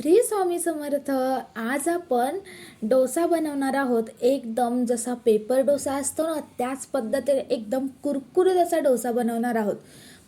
श्री स्वामी समर्थ आज आपण डोसा बनवणार आहोत. एकदम जसा पेपर डोसा असतो ना त्याच पद्धतीने एकदम कुरकुरीत असा डोसा बनवणार आहोत.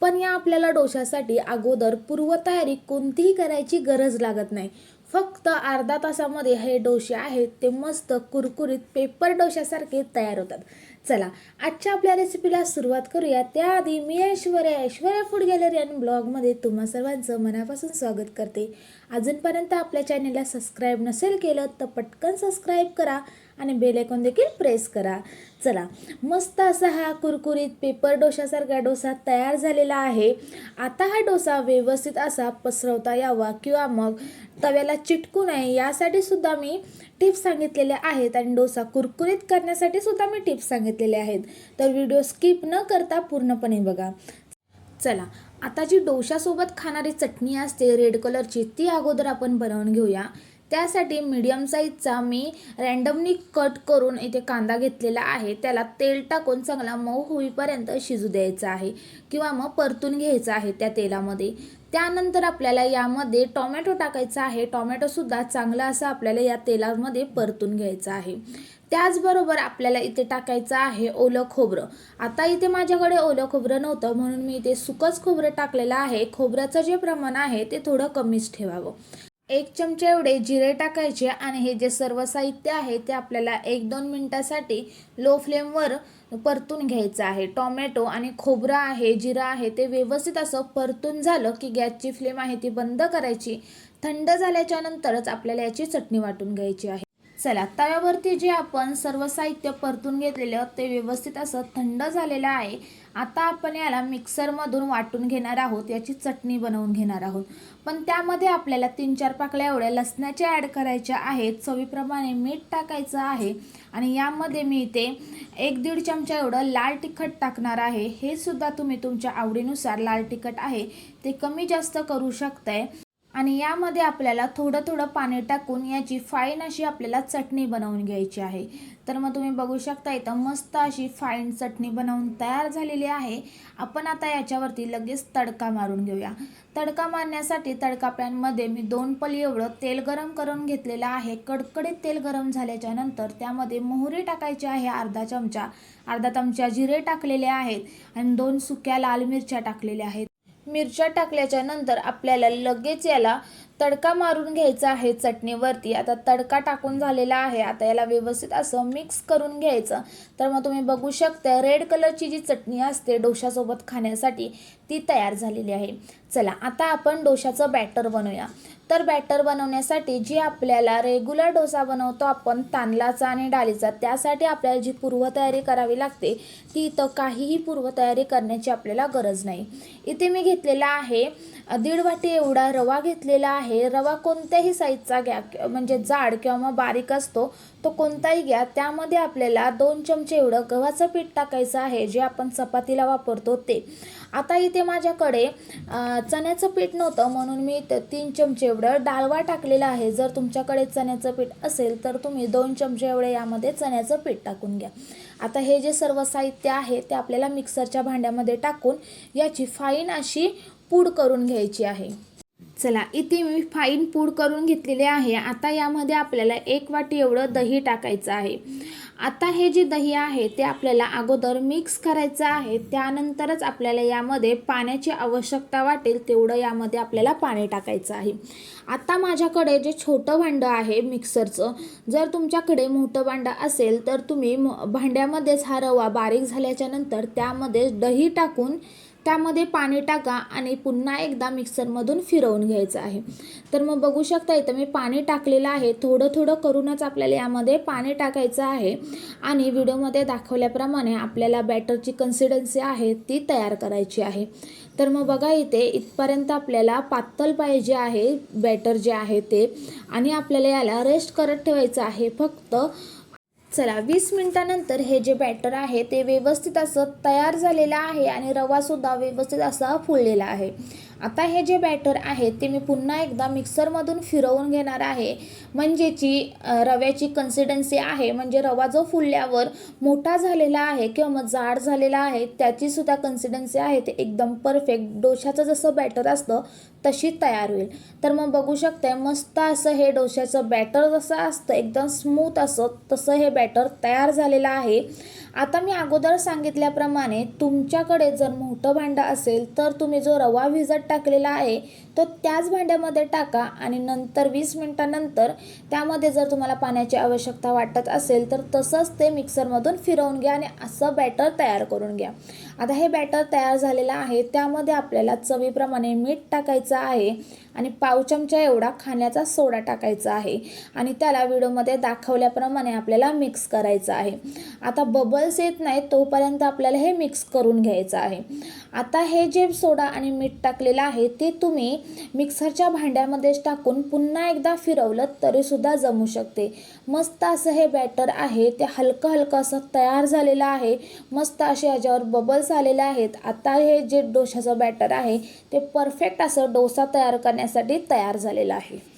पण या आपल्याला डोशासाठी अगोदर पूर्वतयारी कोणतीही करायची गरज लागत नाही. फक्त अर्धा तासामध्ये हे डोसे आहेत ते मस्त कुरकुरीत पेपर डोशासारखे तयार होतात. चला आजच्या आपल्या रेसिपीला सुरुवात करूया. त्याआधी मी ऐश्वर्या ऐश्वर्या फूड गॅलरी आणि ब्लॉगमध्ये तुम्हा सर्वांचं मनापासून स्वागत करते. अजूनपर्यंत आपल्या चॅनलला सबस्क्राईब नसेल केलं तर पटकन सबस्क्राईब करा. आणि बेल देखील प्रेस करा. चला मस्त असा हा कुरकुरीत पेपर डोशासारखा डोसा तयार झालेला आहे. आता हा डोसा व्यवस्थित असा पसरवता यावा किंवा मग तव्याला चिटकू नये यासाठी सुद्धा मी टिप्स सांगितलेल्या आहेत आणि डोसा कुरकुरीत करण्यासाठी सुद्धा मी टिप्स सांगितलेल्या आहेत. तर व्हिडिओ स्किप न करता पूर्णपणे बघा. चला आता जी डोशासोबत खाणारी चटणी असते रेड कलरची ती अगोदर आपण बनवून घेऊया. त्यासाठी मीडियम साईजचा मी रँडमली कट करून इथे कांदा घेतलेला आहे. त्याला तेल टाकून चांगला मऊ होईपर्यंत शिजू द्यायचा आहे किंवा मग परतून घ्यायचं आहे त्या तेलामध्ये. त्यानंतर आपल्याला यामध्ये टोमॅटो टाकायचा आहे. टोमॅटोसुद्धा चांगला असा आपल्याला या तेलामध्ये परतून घ्यायचा आहे. त्याचबरोबर आपल्याला इथे टाकायचं आहे ओलं खोबरं. आता इथे माझ्याकडे ओलं खोबरं नव्हतं म्हणून मी इथे सुकंच खोबरं टाकलेलं आहे. खोबऱ्याचं जे प्रमाण आहे ते थोडं कमीच ठेवावं. एक चमचे एवढे जिरे टाकायचे आणि हे जे सर्व साहित्य आहे ते आपल्याला एक दोन मिनटासाठी लो फ्लेमवर परतून घ्यायचं आहे. टोमॅटो आणि खोबरं आहे जिरं आहे ते व्यवस्थित असं परतून झालं की गॅसची फ्लेम आहे ती बंद करायची. थंड झाल्याच्या नंतरच आपल्याला याची चटणी वाटून घ्यायची आहे. चला तव्यावरती जे आपण सर्व साहित्य परतून घेतलेलं ते व्यवस्थित असं थंड झालेलं आहे. आता आपण याला मिक्सरमधून वाटून घेणार आहोत याची चटणी बनवून घेणार आहोत. पण त्यामध्ये आपल्याला तीन चार पाकळ्या एवढ्या लसणाच्या ॲड करायच्या आहेत चवीप्रमाणे मीठ टाकायचं आहे आणि यामध्ये मी इथे एक दीड चमचा एवढं लाल तिखट टाकणार आहे. हे सुद्धा तुम्ही तुमच्या आवडीनुसार लाल तिखट आहे ते कमी जास्त करू शकताय. आणि यामध्ये आपल्याला थोडं थोडं पाणी टाकून याची फाईन अशी आपल्याला चटणी बनवून घ्यायची आहे. तर मग तुम्ही बघू शकता इथं मस्त अशी फाईन चटणी बनवून तयार झालेली आहे. आपण आता याच्यावरती लगेच तडका मारून घेऊया. तडका मारण्यासाठी तडका पॅनमध्ये मी दोन पली एवढं तेल गरम करून घेतलेलं आहे. कडकडीत तेल गरम झाल्याच्यानंतर त्यामध्ये मोहरी टाकायची आहे अर्धा चमचा. अर्धा चमचा जिरे टाकलेले आहेत आणि दोन सुक्या लाल मिरच्या टाकलेल्या आहेत. मिरच्या टाकल्याच्या नंतर आपल्याला लगेच याला तडका मारून घ्यायचा आहे चटणीवरती. आता तडका टाकून झालेला आहे. आता याला व्यवस्थित असं मिक्स करून घ्यायचं. तर मग तुम्ही बघू शकता रेड कलरची जी चटणी असते डोशासोबत खाण्यासाठी ती तयार झालेली आहे. चला आता आपण डोशाचं बॅटर बनवूया. तर बॅटर बनवण्यासाठी जी आपल्याला रेग्युलर डोसा बनवतो आपण तांदळाचा आणि डाळीचा त्यासाठी आपल्याला जी पूर्वतयारी करावी लागते ती इथं काहीही पूर्वतयारी करण्याची आपल्याला गरज नाही. इथे मी घेतलेला आहे दीड वाटी एवढा रवा घेतलेला आहे. रवा कोणत्याही साईजचा घ्या म्हणजे जाड किंवा मग बारीक असतो तो कोणताही घ्या त्यामध्ये आपल्याला दोन चमचे एवढं गव्हाचं पीठ टाकायचं आहे जे आपण चपातीला वापरतो ते. आता इथे माझ्याकडे चण्याचं पीठ नव्हतं म्हणून मी तीन चमचे एवढं डालवा टाकलेला आहे. जर तुमच्याकडे चण्याचं पीठ असेल तर तुम्ही दोन चमचे एवढे यामध्ये चण्याचं पीठ टाकून घ्या. आता हे जे सर्व साहित्य आहे ते आपल्याला मिक्सरच्या भांड्यामध्ये टाकून याची फाईन अशी पूड करून घ्यायची आहे. चला इथे मी फाईन पूड करून घेतलेले आहे. आता यामध्ये आपल्याला एक वाटी एवढं दही टाकायचं आहे. आता हे जे दही आहे ते आपल्याला अगोदर मिक्स करायचं आहे. त्यानंतरच आपल्याला यामध्ये पाण्याची आवश्यकता वाटेल तेवढं यामध्ये आपल्याला पाणी टाकायचं आहे. आता माझ्याकडे जे छोटं भांडं आहे मिक्सरचं जर तुमच्याकडे मोठं भांडं असेल तर तुम्ही भांड्यामध्येच हा रवा बारीक झाल्याच्यानंतर त्यामध्ये दही टाकून त्यामध्ये पाणी टाका आणि पुन्हा एकदा मिक्सरमधून फिरवून घ्यायचं आहे. तर मग बघू शकता इथं मी पाणी टाकलेलं आहे. थोडं थोडं करूनच आपल्याला यामध्ये पाणी टाकायचं आहे. आणि व्हिडिओमध्ये दाखवल्याप्रमाणे आपल्याला बॅटरची कन्सिडन्सी आहे ती तयार करायची आहे. तर मग बघा इथे इथपर्यंत आपल्याला पातळ पाहिजे आहे बॅटर जे आहे ते. आणि आपल्याला याला रेस्ट करत ठेवायचं आहे. फक्त चला वीस मिनटानंतर हे जे बॅटर आहे ते व्यवस्थित असं तयार झालेलं आहे आणि रवासुद्धा व्यवस्थित असा फुललेला आहे. आता हे जे बॅटर आहे ते मी पुन्हा एकदा मिक्सरमधून फिरवून घेणार आहे. म्हणजे जी रव्याची कन्सिस्टन्सी आहे. म्हणजे रवा जो फुलल्यावर मोठा झालेला आहे किंवा मग जाड झालेला आहे त्याचीसुद्धा कन्सिडन्सी कन्सिस्टन्सी आहे. ते एकदम परफेक्ट डोशाचं जसं बॅटर असतं तशी तयार होईल. तर मग बघू शकते मस्त असं हे डोशाचं बॅटर जसं असतं एकदम स्मूथ असं तसं हे बॅटर तयार झालेलं आहे. आता मी अगोदर सांगितल्याप्रमाणे तुमच्याकडे जर मोठं भांडं असेल तर तुम्ही जो रवा भिजत टाकलेला आहे तो त्याच भांड्यामध्ये टाका आणि नंतर वीस मिनटानंतर त्यामध्ये जर तुम्हाला पाण्याची आवश्यकता वाटत असेल तर तसंच ते मिक्सरमधून फिरवून घ्या आणि असं बॅटर तयार करून घ्या. आता हे बॅटर तयार झालेलं आहे त्यामध्ये आपल्याला चवीप्रमाणे मीठ टाकायचं आहे आणि पाव चमचा एवढा खाण्याचा सोडा टाकायचा आहे आणि त्याला व्हिडिओमध्ये दाखवल्याप्रमाणे आपल्याला मिक्स करायचं आहे. आता बबल्स येत नाही तोपर्यंत आपल्याला हे मिक्स करून घ्यायचं आहे. आता हे जे सोडा आणि मीठ टाकलेलं आहे ते तुम्ही मिक्सरच्या भांड्यामध्येच टाकून पुन्हा एकदा फिरवलं तरीसुद्धा जमू शकते. मस्त असं हे बॅटर आहे ते हलकं हलकं असं तयार झालेलं आहे मस्त असे याच्यावर बबल्स आलेले आहेत. आता हे जे डोशाचं बॅटर आहे ते परफेक्ट असं डोसा तयार करण्यासाठी तयार झालेलं आहे.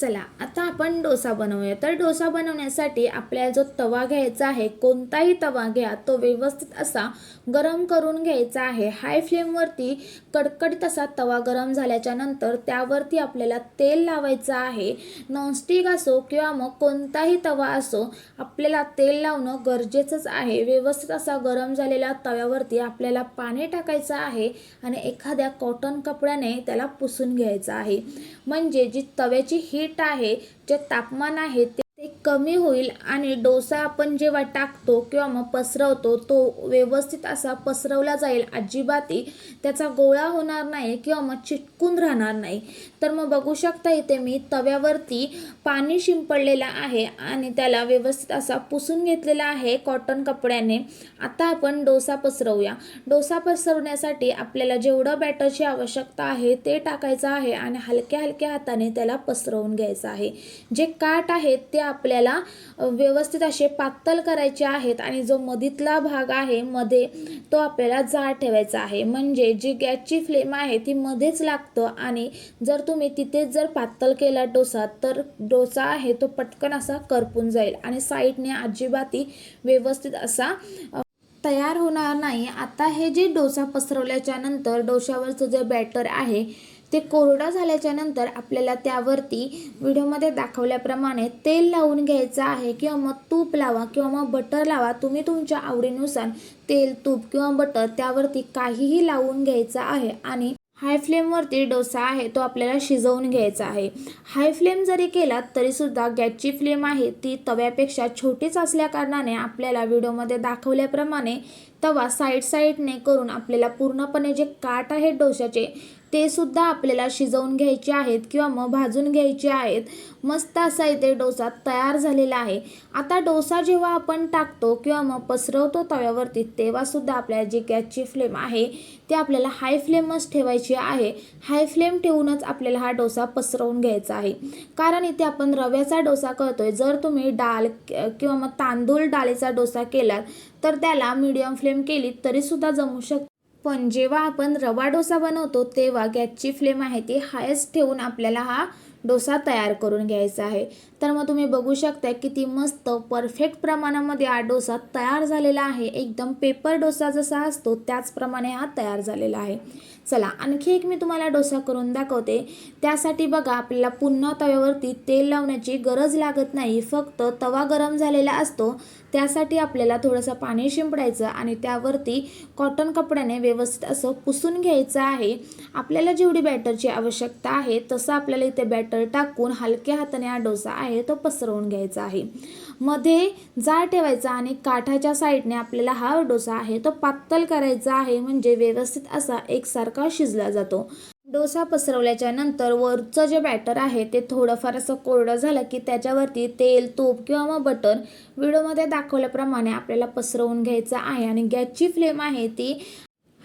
चला आता आपण डोसा बनवूया. तर डोसा बनवण्यासाठी आपल्याला जो तवा घ्यायचा आहे कोणताही तवा घ्या तो व्यवस्थित असा गरम करून घ्यायचा आहे. हाय फ्लेमवरती कडकडीत असा तवा गरम झाल्याच्यानंतर त्यावरती आपल्याला तेल लावायचं आहे. नॉनस्टिक असो किंवा मग कोणताही तवा असो आपल्याला तेल लावणं गरजेचंच आहे. व्यवस्थित असा गरम झालेल्या तव्यावरती आपल्याला पाणी टाकायचं आहे आणि एखाद्या कॉटन कपड्याने त्याला पुसून घ्यायचं आहे. म्हणजे जी तव्याची हीट आहे जे तापमान आहे ते कमी होईल आणि डोसा आपण जेव्हा टाकतो किंवा मग पसरवतो तो व्यवस्थित असा पसरवला जाईल. अजिबातही त्याचा गोळा होणार नाही किंवा मग चिटकून राहणार नाही. तर मग बघू शकता इथे मी तव्यावरती पाणी शिंपडलेलं आहे आणि त्याला व्यवस्थित असा पुसून घेतलेला आहे कॉटन कपड्याने. आता आपण डोसा पसरवूया. डोसा पसरवण्यासाठी आपल्याला जेवढं बॅटरची आवश्यकता आहे ते टाकायचं आहे आणि हलक्या हलक्या हाताने त्याला पसरवून घ्यायचं आहे. जे काठ आहेत ते आपल्याला व्यवस्थित असे पातळ करायचे आहेत आणि जो मधीतला भाग आहे मध्ये तो आपल्याला जाड ठेवायचा आहे. म्हणजे जी गॅसची फ्लेम आहे ती मध्येच लागतं आणि जर तुम्ही तिथेच जर पातळ केला डोसा तर डोसा आहे तो पटकन असा करपून जाईल आणि साईडने अजिबाती व्यवस्थित असा तयार होणार नाही. आता हे जे डोसा पसरवल्याच्या नंतर डोशावरचं जे बॅटर आहे ते कोरडं झाल्याच्यानंतर आपल्याला त्यावरती व्हिडिओमध्ये दाखवल्याप्रमाणे तेल लावून घ्यायचं आहे किंवा मग तूप लावा किंवा मग बटर लावा. तुम्ही तुमच्या आवडीनुसार तेल तूप किंवा बटर त्यावरती काहीही लावून घ्यायचं आहे आणि हाय फ्लेमवरती डोसा आहे तो आपल्याला शिजवून घ्यायचा आहे. हाय फ्लेम जरी केला तरीसुद्धा गॅसची फ्लेम आहे ती तव्यापेक्षा छोटीच असल्याकारणाने आपल्याला व्हिडिओमध्ये दाखवल्याप्रमाणे तवा साईड साईडने करून आपल्याला पूर्णपणे जे काठ आहे डोशाचे ते सुद्धा आपल्याला शिजवून घ्यायचे आहेत किंवा मग भाजून घ्यायचे आहेत. मस्त असा इथे डोसा तयार झालेला आहे. आता डोसा जेव्हा आपण टाकतो किंवा मग पसरवतो तव्यावरती तेव्हासुद्धा आपल्या जी गॅसची फ्लेम आहे ते आपल्याला हाय फ्लेमच ठेवायची आहे. हाय फ्लेम ठेवूनच आपल्याला हा डोसा पसरवून घ्यायचा आहे. कारण इथे आपण रव्याचा डोसा करतोय. जर तुम्ही डाळ किंवा मग तांदूळ डाळीचा डोसा केलात तर त्याला मीडियम फ्लेम केली तरीसुद्धा जमू शकते. पण जेव्हा आपण रवा डोसा बनवतो तेव्हा गॅसची फ्लेम आहे ती हायस्ट ठेवून आपल्याला हा डोसा तयार करून घ्यायचा आहे. तर मग तुम्ही बघू शकता किती मस्त परफेक्ट प्रमाणामध्ये हा डोसा तयार झालेला आहे. एकदम पेपर डोसा जसा असतो त्याचप्रमाणे हा तयार झालेला आहे. चला आणखी एक मी तुम्हाला डोसा करून दाखवते. त्यासाठी बघा आपल्याला पुन्हा तव्यावरती तेल लावण्याची गरज लागत नाही. फक्त तवा गरम झालेला असतो. त्यासाठी आपल्याला थोडंसं पाणी शिंपडायचं आणि त्यावरती कॉटन कपड्याने व्यवस्थित असं पुसून घ्यायचं आहे. आपल्याला जेवढी बॅटरची आवश्यकता आहे तसं आपल्याला इथे बॅटर टाकून हलक्या हाताने हा डोसा आहे तो पसरवून घ्यायचा आहे. मध्ये जाळ ठेवायचा आणि काठाच्या साईडने आपल्याला हा डोसा आहे तो पातळ करायचा आहे म्हणजे व्यवस्थित असा एकसारखा शिजला जातो. डोसा पसरवल्याच्या नंतर वरचं जे बॅटर आहे ते थोडंफार असं कोरडं झालं की त्याच्यावरती तेल तूप किंवा मग बटर व्हिडिओमध्ये दाखवल्याप्रमाणे आपल्याला पसरवून घ्यायचं आहे. आणि गॅसची फ्लेम आहे ती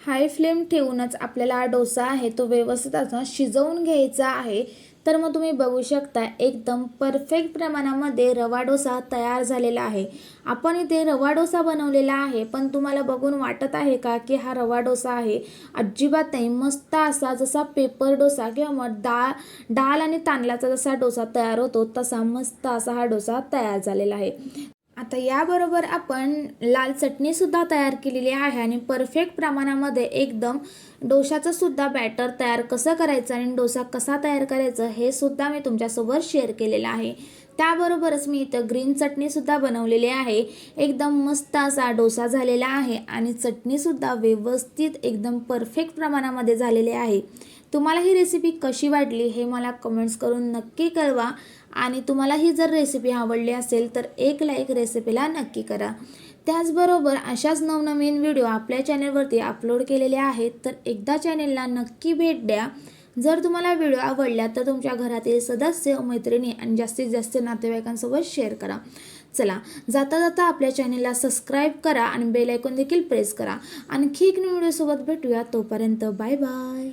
हाय फ्लेम ठेवूनच आपल्याला डोसा आहे तो व्यवस्थित असा शिजवून घ्यायचा आहे. तर मग तुम्ही बघू शकता एकदम परफेक्ट प्रमाणामध्ये रवा डोसा तयार झालेला आहे. आपण इथे रवा डोसा बनवलेला आहे पण तुम्हाला बघून वाटत आहे का की हा रवा डोसा आहे? अजिबात नाही मस्त असा जसा पेपर डोसा किंवा मग डाळ डाळ आणि तांदळाचा जसा डोसा तयार होतो तसा मस्त असा हा डोसा तयार झालेला आहे. आता याबरोबर आपण लाल चटणीसुद्धा तयार केलेली आहे आणि परफेक्ट प्रमाणामध्ये एकदम डोशाचंसुद्धा बॅटर तयार कसं करायचं आणि डोसा कसा तयार करायचं हे सुद्धा मी तुमच्यासोबत शेअर केलेलं आहे. त्याबरोबरच मी इथं ग्रीन चटणीसुद्धा बनवलेली आहे. एकदम मस्त असा डोसा झालेला आहे आणि चटणीसुद्धा व्यवस्थित एकदम परफेक्ट प्रमाणामध्ये झालेली आहे. तुम्हाला ही रेसिपी कशी वाटली हे मला कमेंट्स करून नक्की कळवा आणि तुम्हाला ही जर रेसिपी आवडली असेल तर एक लाईक रेसिपीला नक्की करा. त्याचबरोबर अशाच नवनवीन व्हिडिओ आपल्या चॅनलवरती अपलोड केलेले आहेत तर एकदा चॅनेलला नक्की भेट द्या. जर तुम्हाला व्हिडिओ आवडला तर तुमच्या घरातील सदस्य मैत्रिणी आणि जास्तीत जास्त नातेवाईकांसोबत शेअर करा. चला जाता जाता आपल्या चॅनेलला सबस्क्राईब करा आणि बेल आयकॉन देखील प्रेस करा. आणखी एक व्हिडिओसोबत भेटूया तोपर्यंत बाय बाय